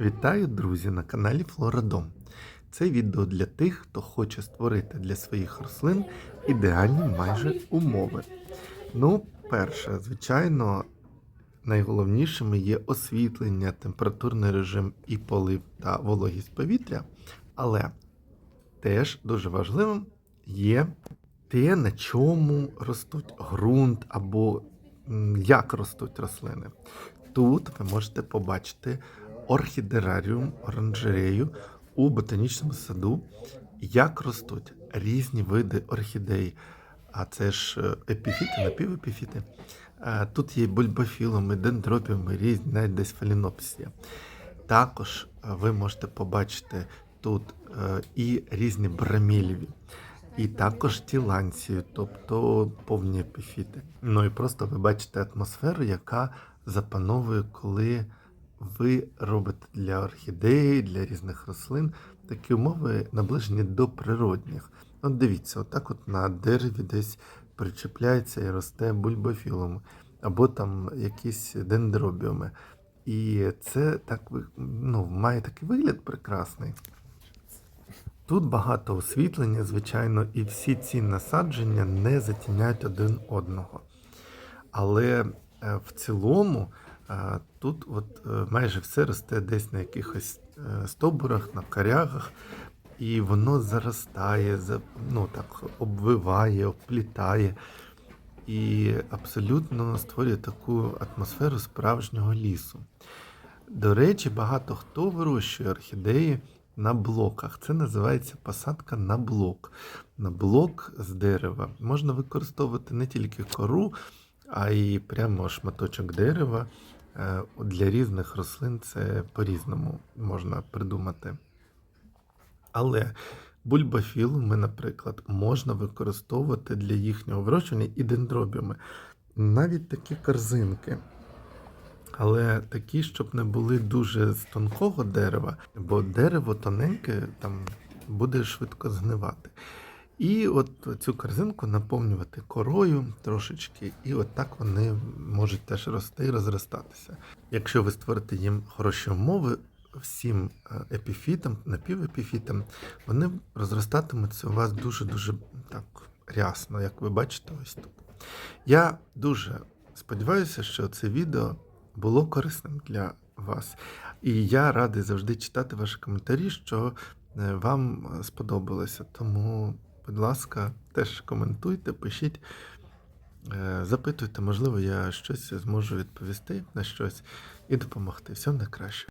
Вітаю, друзі, на каналі Флорадом. Це відео для тих, хто хоче створити для своїх рослин ідеальні майже умови. Ну, перше, звичайно, найголовнішими є освітлення, температурний режим і полив та вологість повітря, але теж дуже важливим є те, на чому ростуть ґрунт або як ростуть рослини. Тут ви можете побачити орхідераріум, оранжерею у ботанічному саду, як ростуть різні види орхідей. А це ж е, епіфіти, напівепіфіти. Е, Тут є бульбофілуми, дендропіуми, різні, навіть десь фалінопсія. Також е, ви можете побачити тут і різні браміліві, і також тіланцію, тобто повні епіфіти. Ну і просто ви бачите атмосферу, яка запановує, коли ви робите для орхідеї, для різних рослин такі умови наближені до природних. От дивіться, отак от на дереві десь причепляється і росте бульбофілум, або там якісь дендробіуми. І це так ну, має такий вигляд прекрасний. Тут багато освітлення, звичайно, і всі ці насадження не затіняють один одного. Але е, в цілому е, тут от е, майже все росте десь на якихось е, стовбурах, на корягах, і воно заростає, ну, так, обвиває, обплітає і абсолютно створює таку атмосферу справжнього лісу. До речі, багато хто вирощує орхідеї на блоках. Це називається посадка на блок. На блок з дерева можна використовувати не тільки кору, а й прямо шматочок дерева. Е, Для різних рослин це по-різному можна придумати. Але бульбофілуми, наприклад, можна використовувати для їхнього вирощування і дендробіуми. Навіть такі корзинки. Але такі, щоб не були дуже з тонкого дерева, бо дерево тоненьке там буде швидко згнивати. І от цю корзинку наповнювати корою трошечки, і от так вони можуть теж рости і розростатися. Якщо ви створите їм хороші умови, всім е, епіфітам, напівепіфітам, вони розростатимуться у вас дуже-дуже так рясно, як ви бачите ось тут. Я дуже сподіваюся, що це відео було корисним для вас. І я радий завжди читати ваші коментарі, що е, вам е, сподобалося. Тому, будь ласка, теж коментуйте, пишіть, е, запитуйте, можливо, я щось зможу відповісти на щось і допомогти. Всього найкраще.